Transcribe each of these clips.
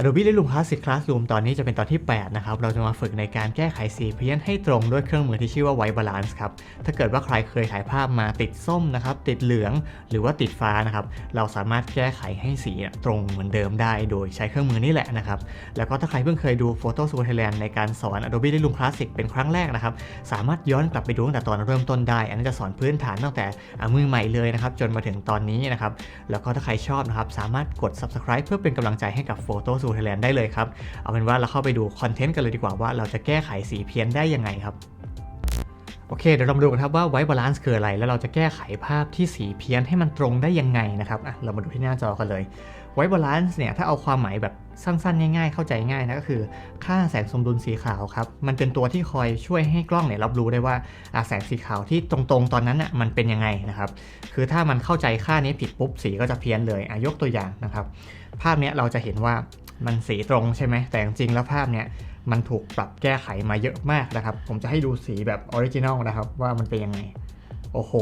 Adobe Lightroom Classic Classroom ตอนนี้จะเป็นตอนที่ 8 นะครับ เราจะมาฝึกในการแก้ไขสีเพี้ยนให้ตรงด้วยเครื่องมือที่ชื่อว่า White Balance ครับ ถ้าเกิดว่าใครเคยถ่ายภาพมาติดส้มนะครับ ติดเหลือง หรือว่าติดฟ้านะครับ เราสามารถแก้ไขให้สีตรงเหมือนเดิมได้ โดยใช้เครื่องมือนี่แหละนะครับ แล้วก็ถ้าใครเพิ่งเคยดู Photo School Thailand ในการสอน Adobe Lightroom Classic เป็นครั้งแรกนะครับ สามารถย้อนกลับไปดูตั้งแต่ตอนเริ่มต้นได้ อันนี้จะสอนพื้นฐานตั้งแต่อามือใหม่เลยนะครับ จนมาถึงตอนนี้นะครับ แล้วก็ถ้าใครชอบนะครับ สามารถกด subscribe เพื่อเป็นกำลังใจให้กับ Photo School Thailand ได้เลยครับ เอาเป็นว่าเราเข้าไปดูคอนเทนต์กันเลยดีกว่าว่าเราจะแก้ไขสีเพี้ยนได้ยังไงครับโอเคเดี๋ยวเรามาดูกันครับว่า white balance คืออะไร แล้วเราจะแก้ไขภาพที่สีเพี้ยนให้มันตรงได้ยังไงนะครับอะเรามาดูที่หน้าจอกันเลย white balance เนี่ยถ้าเอาความหมายแบบสั้นๆ ง่ายๆ เข้าใจง่ายนะก็คือ ค่าแสงสมดุลสีขาวครับ มันเป็นตัวที่คอยช่วยให้กล้องเนี่ยรับรู้ได้ว่าแสงสีขาวที่ตรงๆ ตอนนั้นน่ะมันเป็นยังไงนะครับคือถ้ามันเข้าใจค่านี้ผิดปุ๊บสีก็จะเพี้ยนเลยอะยกตัวอย่างนะครับภาพเนี้ยเราจะเห็นว่า มันสีตรงใช่ไหมแต่จริงๆแล้วภาพเนี้ยมันถูกปรับแก้ไขมาเยอะมากนะครับ ผมจะให้ดูสีแบบออริจินอลนะครับว่ามันเป็นยังไง โอ้โห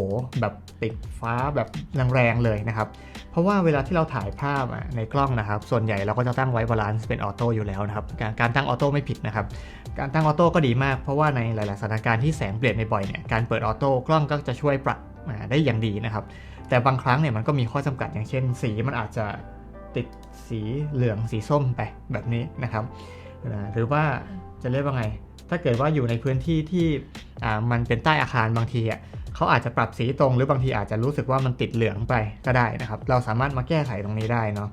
แบบติดฟ้าแบบแรงๆเลยนะครับ เพราะว่าเวลาที่เราถ่ายภาพอะในกล้องนะครับ ส่วนใหญ่เราก็จะตั้งไว้บาลานซ์เป็นออโต้อยู่แล้วนะครับการการตั้งออโต้ไม่ผิดนะครับ การตั้งออโต้ก็ดีมากเพราะว่าในหลายๆสถานการณ์ที่แสงเปลี่ยนบ่อยๆเนี่ย การเปิดออโต้กล้องก็จะช่วยปรับได้อย่างดีนะครับ แต่บางครั้งเนี่ยมันก็มีข้อจำกัดอย่างเช่น สีมันอาจจะ ติดสีเหลืองสีส้มไปแบบนี้นะครับอ่าหรือว่าจะเรียกว่าไง ถ้าเกิดว่าอยู่ในพื้นที่ที่อ่ามันเป็นใต้อาคารบางทีอะเขาอาจจะปรับสีตรงหรือบางทีอาจจะรู้สึกว่ามันติดเหลืองไปก็ได้นะครับ เราสามารถมาแก้ไขตรงนี้ได้เนาะ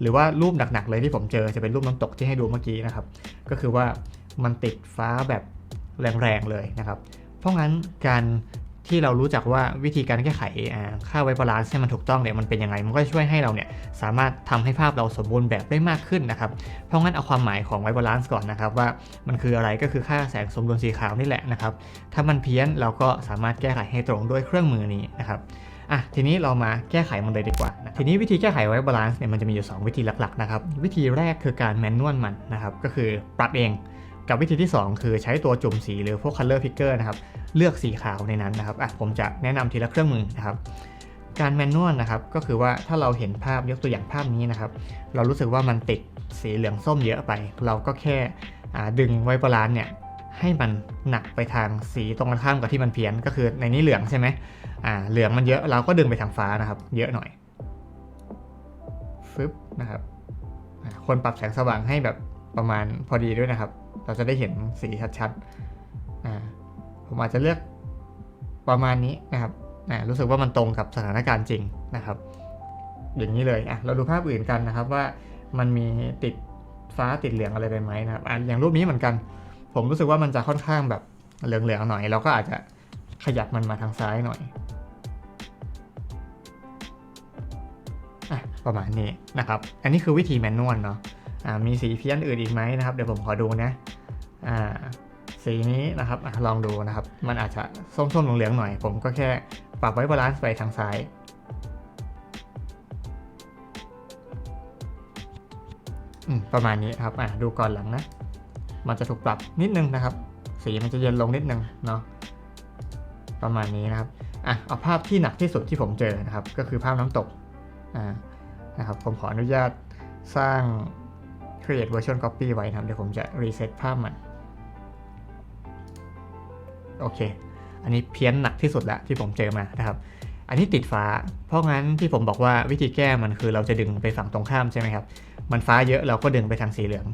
หรือว่ารูปหนักๆเลยที่ผมเจอจะเป็นรูปน้ำตกที่ให้ดูเมื่อกี้นะครับ ก็คือว่ามันติดฟ้าแบบแรงๆเลยนะครับ เพราะงั้นการ ที่เรารู้จักว่าวิธีการแก้ไขค่าไวบาลานซ์ให้มันถูกต้องเนี่ยมันเป็นยังไง มันก็จะช่วยให้เราเนี่ยสามารถทำให้ภาพเราสมบูรณ์แบบได้มากขึ้นนะครับ เพราะงั้นเอาความหมายของไวบาลานซ์ก่อนนะครับว่ามันคืออะไรก็คือค่าแสงสมดุลสีขาวนี่แหละนะครับ ถ้ามันเพี้ยนเราก็สามารถแก้ไขให้ตรงด้วยเครื่องมือนี้นะครับอะทีนี้เรามาแก้ไขมันเลยดีกว่านะทีนี้วิธีแก้ไขไว้บาลานซ์เนี่ยมันจะมีอยู่ 2 วิธีหลักๆนะครับ วิธีแรกคือการแมนนวลมันนะครับ ก็คือปรับเอง กับวิธีที่ 2 คือใช้ตัวจุ่มสีหรือพวก color picker นะครับเลือกสีขาวในนั้นนะครับอะผมจะแนะนำทีละเครื่องมือนะครับการแมนนวลนะครับก็คือว่าถ้าเราเห็นภาพยกตัวอย่างภาพนี้นะครับ เรารู้สึกว่ามันติดสีเหลืองส้มเยอะไป เราก็แค่ดึงไว้บาลานเนี่ยให้มันหนักไปทางสีตรงกันข้ามกับที่มันเพี้ยนก็คือในนี้เหลืองใช่ไหมอ่าเหลืองมันเยอะเราก็ดึงไปทางฟ้านะครับ เยอะหน่อยฟึบนะครับควรปรับแสงสว่างให้แบบ ประมาณพอดีด้วยนะครับ เราจะได้เห็นสีชัดๆผมอาจจะเลือกประมาณนี้นะครับรู้สึกว่ามันตรงกับสถานการณ์จริงนะครับ อย่างนี้เลยอะเราดูภาพอื่นกันนะครับว่ามันมีติดฟ้าติดเหลืองอะไรไปไหมนะครับอะอย่างรูปนี้เหมือนกัน ผมรู้สึกว่ามันจะค่อนข้างแบบเหลืองๆหน่อย เราก็อาจจะขยับมันมาทางซ้ายหน่อยอะประมาณนี้นะครับ อันนี้คือวิธีแมนนวลเนาะ มีสีเพี้ยนอื่นอีกไหมนะครับ เดี๋ยวผมขอดูนะอ่าสีนี้นะครับอลองดูนะครับ มันอาจจะส้มๆเหลืองๆหน่อย ผมก็แค่ปรับไว้บาลานซ์ไปทางซ้าย ประมาณนี้ครับ อะ ดูก่อนหลังนะ มันจะถูกปรับนิดนึงนะครับ สีมันจะเย็นลงนิดนึงเนาะ ประมาณนี้นะครับ อะ เอาภาพที่หนักที่สุดที่ผมเจอนะครับ ก็คือภาพน้ำตก อ่า นะครับ ผมขออนุญาตสร้าง create version copy ไว้นะครับ เดี๋ยวผมจะ reset ภาพมัน โอเค อันนี้เพี้ยนหนักที่สุดล้วที่ผมเจอมานะครับ อันนี้ติดฟ้า เพราะงั้นที่ผมบอกว่าวิธีแก้มันคือเราจะดึงไปฝั่งตรงข้ามใช่ไหมครับ มันฟ้าเยอะเราก็ดึงไปทางสีเหลือง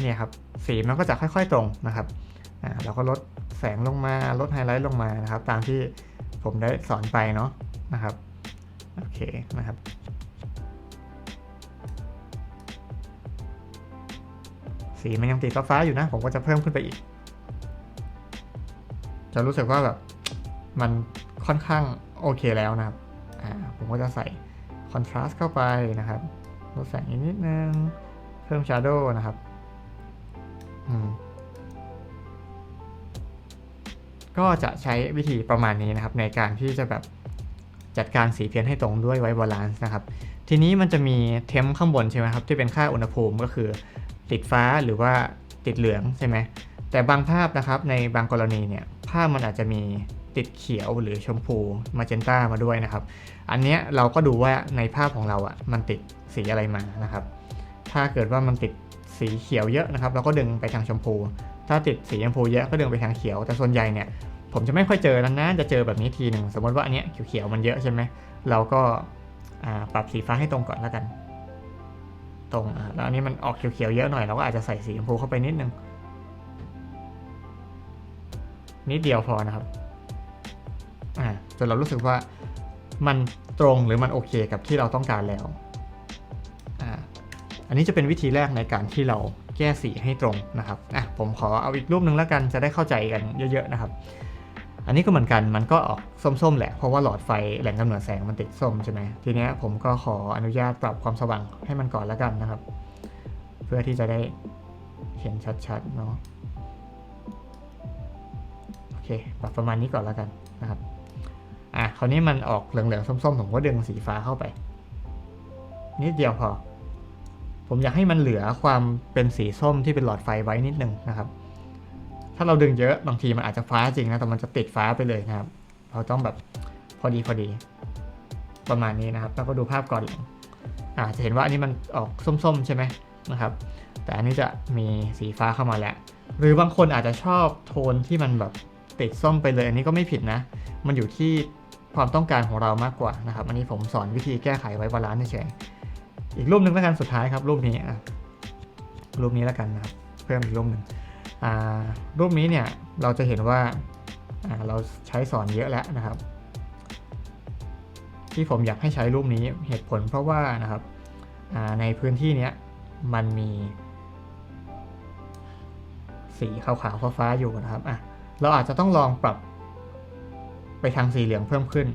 เนี่ยครับ สีมันก็จะค่อยๆตรงนะครับอ่าเราก็ลดแสงลงมาลดไฮไลท์ลงมานะครับ ตามที่ผมได้สอนไปเนาะนะครับ โอเคนะครับ สีมันยังติดฟ้าๆอยู่นะ ผมก็จะเพิ่มขึ้นไปอีก จะรู้สึกว่าแบบมันค่อนข้างโอเคแล้วนะครับ อ่า ผมก็จะใส่คอนทราสต์เข้าไปนะครับ ลดแสงอีกนิดนึง เพิ่มชาร์โดนะครับ อืม ก็จะใช้วิธีประมาณนี้นะครับ ในการที่จะแบบจัดการสีเพี้ยนให้ตรงด้วยไว้บาลานซ์นะครับ ทีนี้มันจะมีเทมข้างบนใช่ไหมครับ ที่เป็นค่าอุณหภูมิก็คือ ติดฟ้าหรือว่าติดเหลืองใช่ไหมแต่บางภาพนะครับในบางกรณีเนี่ยภาพมันอาจจะมีติดเขียวหรือชมพูมาเจนต้ามาด้วยนะครับ อันเนี้ยเราก็ดูว่าในภาพของเราอะ่ะมันติดสีอะไรมานะครับ ถ้าเกิดว่ามันติดสีเขียวเยอะนะครับ เราก็ดึงไปทางชมพู ถ้าติดสีชมพูเยอะก็ดึงไปทางเขียว แต่ส่วนใหญ่เนี่ยผมจะไม่ค่อยเจอแล้วนะจะเจอแบบนี้ทีหนึ่งสมมติว่าอันเนี้ยเขียวๆมันเยอะใช่ไหมเราก็ปรับสีฟ้าให้ตรงก่อนแล้วกัน ตรงอะแล้วอันนี้มันออกเขียวๆเยอะหน่อยเราก็อาจจะใส่สีชมพูเข้าไปนิดนึงนิดเดียวพอนะครับอ่าจนเรารู้สึกว่ามันตรงหรือมันโอเคกับที่เราต้องการแล้วอ่าอันนี้จะเป็นวิธีแรกในการที่เราแก้สีให้ตรงนะครับอะผมขอเอาอีกรูปหนึ่งแล้วกันจะได้เข้าใจกันเยอะ ๆ นะครับ อันนี้ก็เหมือนกันมันก็ออกส้มๆแหละ เพราะว่าหลอดไฟแหล่งกำเนิดแสงมันติดส้มใช่ไหมทีเนี้ยผมก็ขออนุญาตปรับความสว่างให้มันก่อนแล้วกันนะครับ เพื่อที่จะได้เห็นชัดๆเนาะโอเคปรับประมาณนี้ก่อนแล้วกันนะครับอะคราวนี้มันออกเหลืองๆส้มๆผมก็ดึงสีฟ้าเข้าไป นิดเดียวพอ ผมอยากให้มันเหลือความเป็นสีส้มที่เป็นหลอดไฟไว้นิดนึงนะครับ ถ้าเราดึงเยอะบางทีมันอาจจะฟ้าจริงนะ แต่มันจะติดฟ้าไปเลยนะครับ เราต้องแบบพอดีพอดี ประมาณนี้นะครับ แล้วก็ดูภาพก่อนหลังอาจะเห็นว่าอันนี้มันออกส้มๆ ใช่ไหมนะครับ แต่อันนี้จะมีสีฟ้าเข้ามาแล้ว หรือบางคนอาจจะชอบโทนที่มันแบบติดส้มไปเลย อันนี้ก็ไม่ผิดนะ มันอยู่ที่ความต้องการของเรามากกว่านะครับ อันนี้ผมสอนวิธีแก้ไขไว้บาลานซ์เฉยอีกรูปหนึ่งแล้วกันสุดท้ายครับรูปนี้อะรูปนี้แล้วกันนะครับ เพิ่มอีกรูปหนึ่ง รูปนี้เนี่ยเราจะเห็นว่าเราใช้สอนเยอะแล้วนะครับ ที่ผมอยากให้ใช้รูปนี้เหตุผลเพราะว่านะครับในพื้นที่เนี้ยมันมีสีขาวๆฟ้าๆอยู่นะครับอะเราอาจจะต้องลองปรับไปทางสีเหลืองเพิ่มขึ้น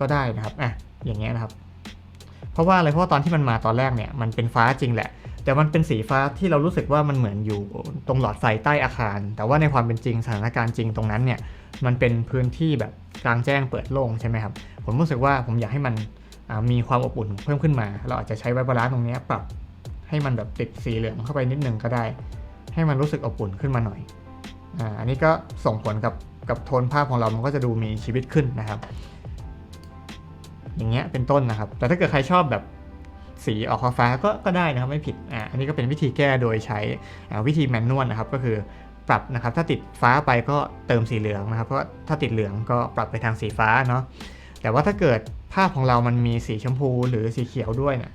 ก็ได้นะครับอะอย่างเงี้ยนะครับ เพราะว่าอะไรเพราะว่าตอนที่มันมาตอนแรกเนี่ยมันเป็นฟ้าจริงแหละ แต่มันเป็นสีฟ้าที่เรารู้สึกว่ามันเหมือนอยู่ตรงหลอดไฟใต้อาคาร แต่ว่าในความเป็นจริงสถานการณ์จริงตรงนั้นเนี่ยมันเป็นพื้นที่แบบกลางแจ้งเปิดโล่งใช่ไหมครับผมรู้สึกว่าผมอยากให้มันมีความอบอุ่นเพิ่มขึ้นมา เราอาจจะใช้ไวบาลานตรงนี้ปรับให้มันแบบติดสีเหลืองเข้าไปนิดนึงก็ได้ ให้มันรู้สึกอบอุ่นขึ้นมาหน่อยอ่าอันนี้ก็ส่งผลกับกับโทนภาพของเรามันก็จะดูมีชีวิตขึ้นนะครับ อย่างเงี้ยเป็นต้นนะครับ แต่ถ้าเกิดใครชอบแบบ สีออกฟ้าก็ก็ได้นะครับไม่ผิดอ่าอันนี้ก็เป็นวิธีแก้โดยใช้วิธีแมนนวลนะครับก็คือปรับนะครับถ้าติดฟ้าไปก็เติมสีเหลืองนะครับเพราะถ้าติดเหลืองก็ปรับไปทางสีฟ้าเนาะแต่ว่าถ้าเกิดภาพของเรามันมีสีชมพูหรือสีเขียวด้วยเนี่ย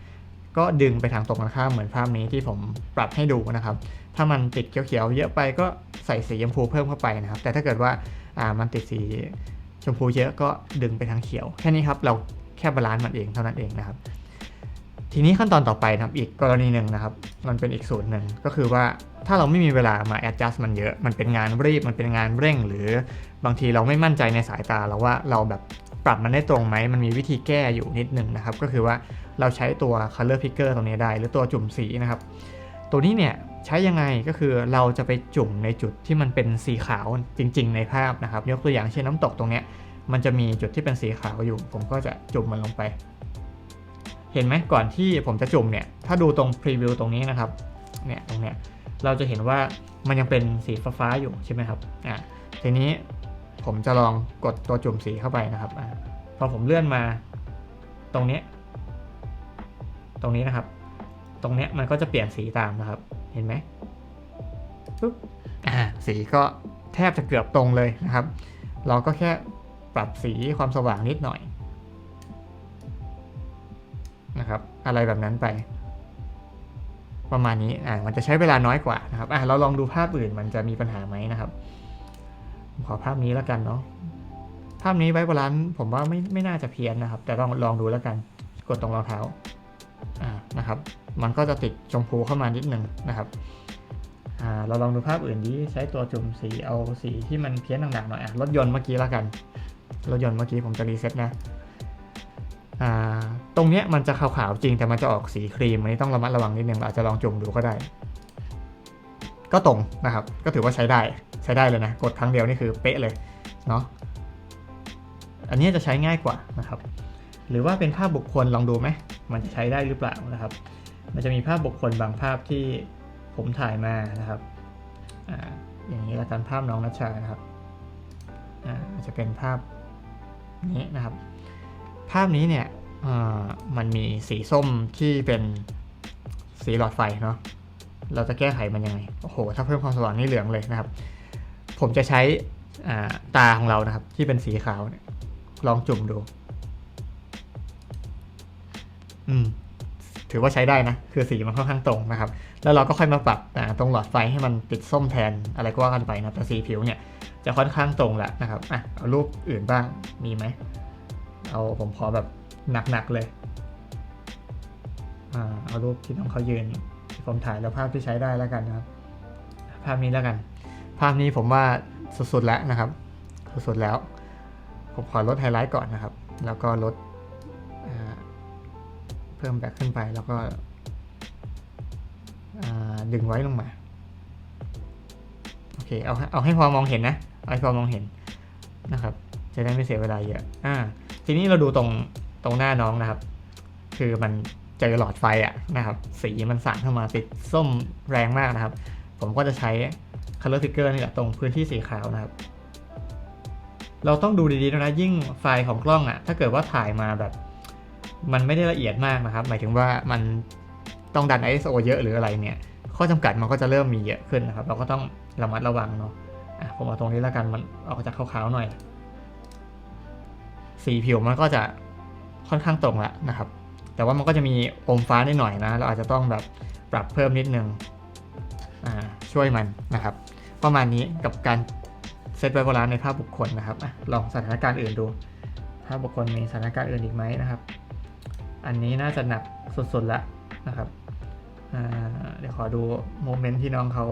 ก็ดึงไปทางตรงกันข้ามเหมือนภาพนี้ที่ผมปรับให้ดูนะครับ ถ้ามันติดเขียวๆเยอะไปก็ใส่สีชมพูเพิ่มเข้าไปนะครับ แต่ถ้าเกิดว่าอ่ามันติดสีชมพูเยอะก็ดึงไปทางเขียว แค่นี้ครับเราแค่บาลานซ์มันเองเท่านั้นเองนะครับ ทีนี้ขั้นตอนต่อไปนะครับอีกกรณีหนึ่งนะครับ มันเป็นอีกสูตรหนึ่งก็คือว่าถ้าเราไม่มีเวลามา adjust มันเยอะ มันเป็นงานรีบ มันเป็นงานเร่ง หรือบางทีเราไม่มั่นใจในสายตาเราว่าเราแบบปรับมันได้ตรงไหม มันมีวิธีแก้อยู่นิดหนึ่งนะครับ ก็คือว่าเราใช้ตัว color picker ตรงนี้ได้ หรือตัวจุ่มสีนะครับ ตัวนี้เนี่ยใช้ยังไงก็คือเราจะไปจุ่มในจุดที่มันเป็นสีขาวจริง ๆ ในภาพนะครับ ยกตัวอย่างเช่นน้ำตกตรงเนี้ยมันจะมีจุดที่เป็นสีขาวอยู่ ผมก็จะจุ่มมันลงไป เห็นไหมก่อนที่ผมจะจุ่มเนี่ย ถ้าดูตรงพรีวิวตรงนี้นะครับ เนี่ยตรงเนี้ย เราจะเห็นว่ามันยังเป็นสีฟ้าๆอยู่ใช่ไหมครับ อะ ทีนี้ผมจะลองกดตัวจุ่มสีเข้าไปนะครับ อะ พอผมเลื่อนมาตรงเนี้ยตรงนี้นะครับ ตรงเนี้ยมันก็จะเปลี่ยนสีตามนะครับ เห็นไหมปุ๊บ อ่า สีก็แทบจะเกือบตรงเลยนะครับ เราก็แค่ปรับสีความสว่างนิดหน่อย อะไรแบบนั้นไป ประมาณนี้อ่ามันจะใช้เวลาน้อยกว่านะครับอ่าเราลองดูภาพอื่นมันจะมีปัญหาไหมนะครับ ขอภาพนี้แล้วกันเนาะภาพนี้ไว้บาลานซ์ผมว่าไม่ไม่น่าจะเพี้ยนนะครับ แต่ลองลองดูแล้วกันกดตรงรองเท้าอ่านะครับ มันก็จะติดชมพูเข้ามานิดหนึ่งนะครับอ่าเราลองดูภาพอื่นดีใช้ตัวจุ่มสีเอาสีที่มันเพี้ยนหนักๆหน่อยอะรถยนต์เมื่อกี้แล้วกันรถยนต์เมื่อกี้ผมจะรีเซ็ตนะ ตรงเนี้ยมันจะขาวๆจริงแต่มันจะออกสีครีมอันนี้ต้องระมัดระวังนิดนึงเราอาจจะลองจุ่มดูก็ได้ ก็ตรงนะครับ ก็ถือว่าใช้ได้ใช้ได้เลยนะ กดครั้งเดียวนี่คือเป๊ะเลยเนาะอันนี้จะใช้ง่ายกว่านะครับ หรือว่าเป็นภาพบุคคลลองดูไหมมันจะใช้ได้หรือเปล่านะครับ มันจะมีภาพบุคคลบางภาพที่ผมถ่ายมานะครับออย่างนี้ละกันภาพน้องนัชชานะครับอ่าจะเป็นภาพนี้นะครับ ภาพนี้เนี่ยมันมีสีส้มที่เป็นสีหลอดไฟเนาะ เราจะแก้ไขมันยังไง โอ้โห ถ้าเพิ่มความสว่างนี่เหลืองเลยนะครับ ผมจะใช้าตาของเรานะครับ ที่เป็นสีขาวเนี่ยลองจุ่มดู อืม ถือว่าใช้ได้นะ คือสีมันค่อนข้างตรงนะครับ แล้วเราก็ค่อยมาปรับอ่าตรงหลอดไฟให้มันติดส้มแทนอะไรก็ว่ากันไปนะแต่สีผิวเนี่ยจะค่อนข้างตรงแหละนะครับ อะ เอารูปอื่นบ้าง มีไหม เอาผมขอแบบหนักๆเลยอ่าเอารูปที่น้องเขายืน ผมถ่ายแล้วภาพที่ใช้ได้แล้วกันนะครับ ภาพนี้แล้วกัน ภาพนี้ผมว่าสุดๆแล้วนะครับ สุดๆแล้ว ผมขอลดไฮไลท์ก่อนนะครับ แล้วก็ลดเพิ่มแบ็คขึ้นไปแล้วก็ดึงไว้ลงมาโอเคเอาเอาให้พอมองเห็นนะเอาให้พอมองเห็นนะครับ จะได้ไม่เสียเวลาเยอะอ่า ทีนี้เราดูตรงตรงหน้าน้องนะครับ คือมันเจอหลอดไฟอะนะครับ สีมันสาดเข้ามาติดส้มแรงมากนะครับ ผมก็จะใช้ color picker นี่แหละตรงพื้นที่สีขาวนะครับ เราต้องดูดีๆนะยิ่งไฟล์ของกล้องอะถ้าเกิดว่าถ่ายมาแบบ มันไม่ได้ละเอียดมากนะครับ หมายถึงว่ามันต้องดัน ISO เยอะหรืออะไรเนี่ย ข้อจำกัดมันก็จะเริ่มมีเยอะขึ้นนะครับ เราก็ต้องระมัดระวังเนาะะผมเอาตรงนี้แล้วกันมันออกจากขาวๆหน่อย สีผิวมันก็จะค่อนข้างตรงและนะครับ แต่ว่ามันก็จะมีอมฟ้านิดหน่อยนะ เราอาจจะต้องแบบปรับเพิ่มนิดนึงช่วยมันนะครับ ประมาณนี้กับการเซตไวโบราณในภาพบุคคลนะครับอลองสถานการณ์อื่นดูภาพบุคคลมีสถานการณ์อื่นอีกไหมนะครับ อันนี้น่าจะหนักสุดๆละนะครับเดี๋ยวขอดูโมเมนต์ที่น้องเขา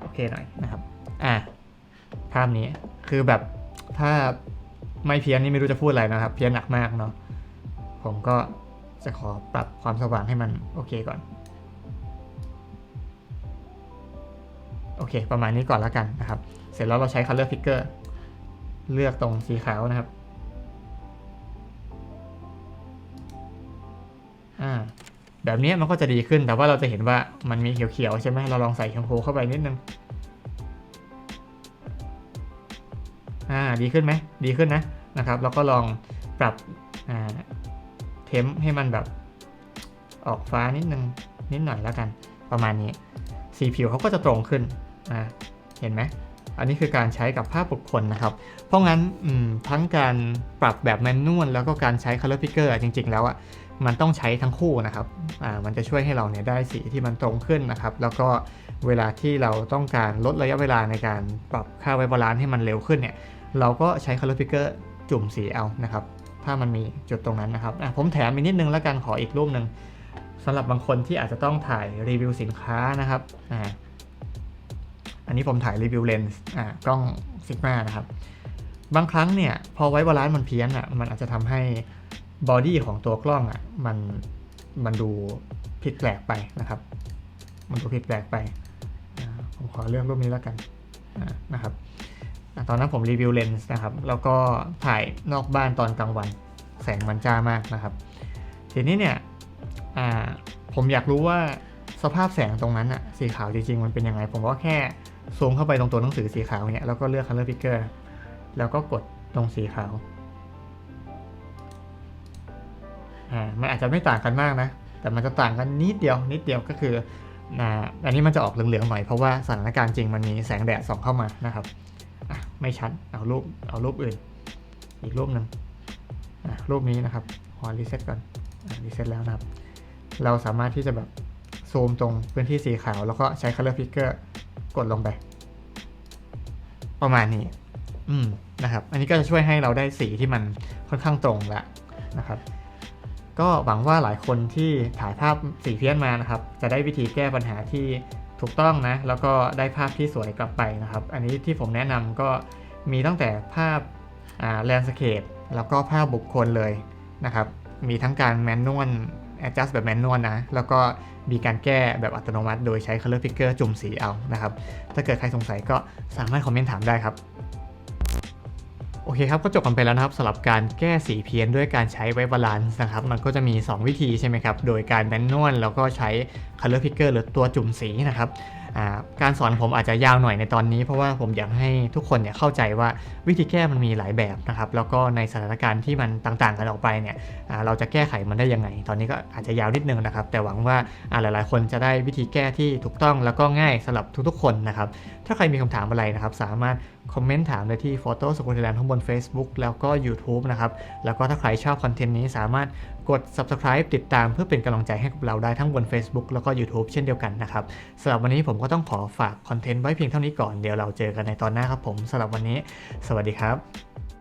โอเคหน่อยนะครับ อ่าภาพนี้คือแบบถ้า ไม่เพี้ยนนี่ไม่รู้จะพูดอะไรนะครับ เพี้ยนหนักมากเนาะผมก็จะขอปรับความสว่างให้มันโอเคก่อน โอเค ประมาณนี้ก่อนแล้วกันนะครับ เสร็จแล้วเราใช้ color picker เลือกตรงสีขาวนะครับอ่าแบบนี้มันก็จะดีขึ้นแต่ว่าเราจะเห็นว่ามันมีเขียวๆใช่ไหมเราลองใส่ชมพูเข้าไปนิดนึง ดีขึ้นไหมดีขึ้นนะนะครับแล้วก็ลองปรับเทมให้มันแบบออกฟ้านิดนึงนิดหน่อยแล้วกันประมาณนี้สีผิวเขาก็จะตรงขึ้นนะเห็นไหมอันนี้คือการใช้กับภาพบุคคลนะครับ เพราะงั้นทั้งการปรับแบบแมนนวลแล้วก็การใช้ color picker อะจริง ๆ แล้วอะมันต้องใช้ทั้งคู่นะครับอ่ามันจะช่วยให้เราเนี่ยได้สีที่มันตรงขึ้นนะครับ แล้วก็เวลาที่เราต้องการลดระยะเวลาในการปรับค่าไวบาลานซ์ให้มันเร็วขึ้นเนี่ย เราก็ใช้ color picker จุ่มสีเอานะครับ ถ้ามันมีจุดตรงนั้นนะครับอะผมแถมอีกนิดนึงแล้วกันขออีกรูปหนึ่งสำหรับบางคนที่อาจจะต้องถ่ายรีวิวสินค้านะครับอ่าอันนี้ผมถ่ายรีวิวเลนส์อ่ากล้องซิกมานะครับ บางครั้งเนี่ยพอไว้บาลานซ์มันเพี้ยนอะมันอาจจะทำให้บอดี้ของตัวกล้องอะมันมันดูผิดแปลกไปนะครับ มันดูผิดแปลกไป ผมขอเลือกรูปนี้แล้วกันนะครับ ตอนนั้นผมรีวิวเลนส์นะครับ แล้วก็ถ่ายนอกบ้านตอนกลางวัน แสงมันจ้ามากนะครับ ทีนี้เนี่ยผมอยากรู้ว่าสภาพแสงตรงนั้นอะสีขาวจริงๆ มันเป็นยังไง ผมก็แค่ซูมเข้าไปตรงตัวหนังสือสีขาวเนี่ยแล้วก็เลือก color picker แล้วก็กดตรงสีขาวอ่ามันอาจจะไม่ต่างกันมากนะ แต่มันจะต่างกันนิดเดียวนิดเดียวก็คืออ่าอันนี้มันจะออกเหลืองๆหน่อยเพราะว่าสถานการณ์จริงมันมีแสงแดดส่องเข้ามานะครับ ไม่ชัด เอารูปเอารูปอื่น อีกรูปหนึ่งรูปนี้นะครับขอรีเซ็ตก่อนรีเซ็ตแล้วนะครับ เราสามารถที่จะแบบซูมตรงพื้นที่สีขาว แล้วก็ใช้ color picker กดลงไป ประมาณนี้ อืมนะครับ อันนี้ก็จะช่วยให้เราได้สีที่มันค่อนข้างตรงแล้วนะครับ ก็หวังว่าหลายคนที่ถ่ายภาพสีเพี้ยนมานะครับ จะได้วิธีแก้ปัญหาที่ ถูกต้องนะ แล้วก็ได้ภาพที่สวยกลับไปนะครับ อันนี้ที่ผมแนะนำก็มีตั้งแต่ภาพแลนสเคปแล้วก็ภาพบุคคลเลยนะครับ มีทั้งการแมนนวล adjust แบบแมนนวลนะ แล้วก็มีการแก้แบบอัตโนมัติ โดยใช้ color picker จุ่มสีเอานะครับ ถ้าเกิดใครสงสัยก็สามารถคอมเมนต์ถามได้ครับ อเคครับก็จบกันไปแล้วนะครับสำหรับการแก้สีเพี้ยนด้วยการใช้ไวบาลานซ์นะครับมันก็จะมี 2 วิธีใช่ไหมครับโดยการแมนนวลแล้วก็ใช้ color picker หรือตัวจุ่มสีนะครับการสอนผมอาจจะยาวหน่อยในตอนนี้เพราะว่าผมอยากให้ทุกคนเนี่ยเข้าใจว่าวิธีแก้มันมีหลายแบบนะครับแล้วก็ในสถานการณ์ที่มันต่างๆกันออกไปเนี่ยเราจะแก้ไขมันได้ยังไง ตอนนี้ก็อาจจะยาวนิดนึงนะครับ แต่หวังว่าอ่าหลายๆ คนจะได้วิธีแก้ที่ถูกต้องแล้วก็ง่ายสำหรับทุกๆ คนนะครับถ้าใครมีคำถามอะไรนะครับสามารถ คอมเมนต์ถามได้ที่ Photo s c o o l Thailand ทั้งบน Facebook แล้วก็ YouTube นะครับ แล้วก็ถ้าใครชอบคอนเทนต์นี้สามารถกด Subscribe ติดตามเพื่อเป็นกำลังใจให้กับเราได้ทั้งบน Facebook แล้วก็ YouTube เช่นเดียวกันนะครับสำหรับวันนี้ผมก็ต้องขอฝากคอนเทนต์ไว้เพียงเท่านี้ก่อนเดี๋ยวเราเจอกันในตอนหน้าครับผมสำหรับวันนี้ สวัสดีครับ